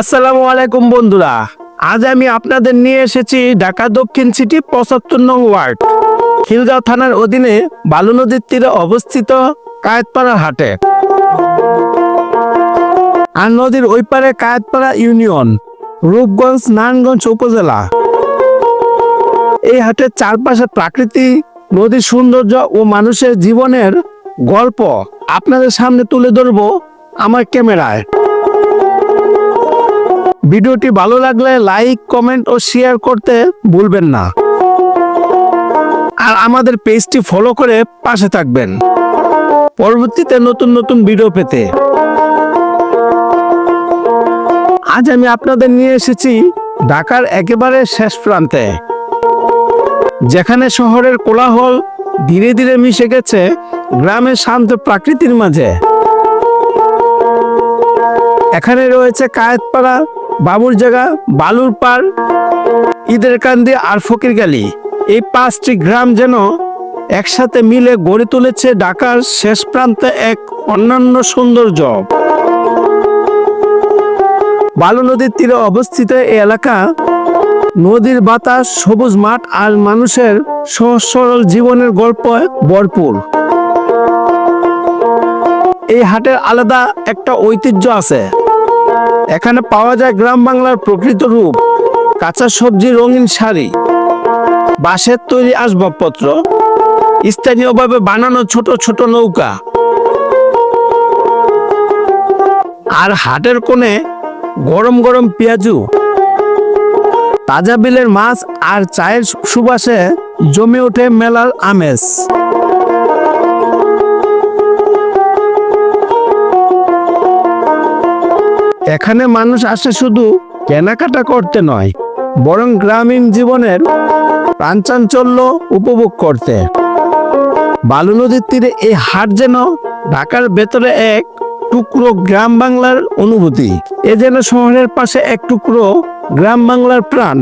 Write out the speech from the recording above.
আসসালামু আলাইকুম বন্ধুরা। আজ আমি আপনাদের নিয়ে এসেছি ঢাকা দক্ষিণ সিটি পঁচাত্তর নং ওয়ার্ড, খিলগাঁও থানার অধীনে বালু নদীর তীরে অবস্থিত কায়েতপাড়া হাটে। আর নদীর ওই পারে কায়েতপাড়া ইউনিয়ন, রূপগঞ্জ, নারায়ণগঞ্জ উপজেলা। এই হাটের চারপাশে প্রাকৃতিক নদীর সৌন্দর্য ও মানুষের জীবনের গল্প আপনাদের সামনে তুলে ধরবো আমার ক্যামেরায়। ভিডিওটি ভালো লাগলে লাইক, কমেন্ট ও শেয়ার করতে ভুলবেন না। আর আমাদের পেজটি ফলো করে পাশে থাকবেন। পরবর্তীতে নতুন নতুন ভিডিও পেতে। আজ আমি আপনাদের নিয়ে এসেছি ঢাকার একেবারে শেষ প্রান্তে, যেখানে শহরের কোলাহল ধীরে ধীরে মিশে গেছে গ্রামের শান্ত প্রাকৃতির মাঝে। এখানে রয়েছে কায়েতপাড়া বাবুর জায়গা, বালুর পাড়, ঈদের কান্দি আর ফকির গালি। এই পাঁচটি গ্রাম যেন একসাথে মিলে গড়ে তুলেছে ঢাকার শেষ প্রান্তে এক অন্যান্য সৌন্দর্য। বালু নদীর তীরে অবস্থিত এই এলাকা নদীর বাতাস, সবুজ মাঠ আর মানুষের সহজ সরল জীবনের গল্প ভরপুর। এই হাটের আলাদা একটা ঐতিহ্য আছে। এখানে পাওয়া যায় গ্রাম বাংলার প্রকৃত রূপ। কাঁচা সবজি, রঙিন শাড়ি, বাঁশের তৈরি আসবাবপত্র, স্থানীয়ভাবে বানানো ছোট ছোট নৌকা। আর হাটের কোণে গরম গরম পেঁয়াজু, তাজা বিলের মাছ আর চায়ের সুবাসে জমে ওঠে মেলার আমেজ। এখানে মানুষ আসে শুধু কেনাকাটা করতে নয়, বরং গ্রামীণ জীবনের প্রাঞ্চাঞ্চল্য উপভোগ করতে। বালু নদীর তীরে এই হাট যেন ঢাকার ভেতরে এক টুকরো গ্রাম বাংলার অনুভূতি। এ যেন শহরের পাশে এক টুকরো গ্রাম বাংলার প্রাণ।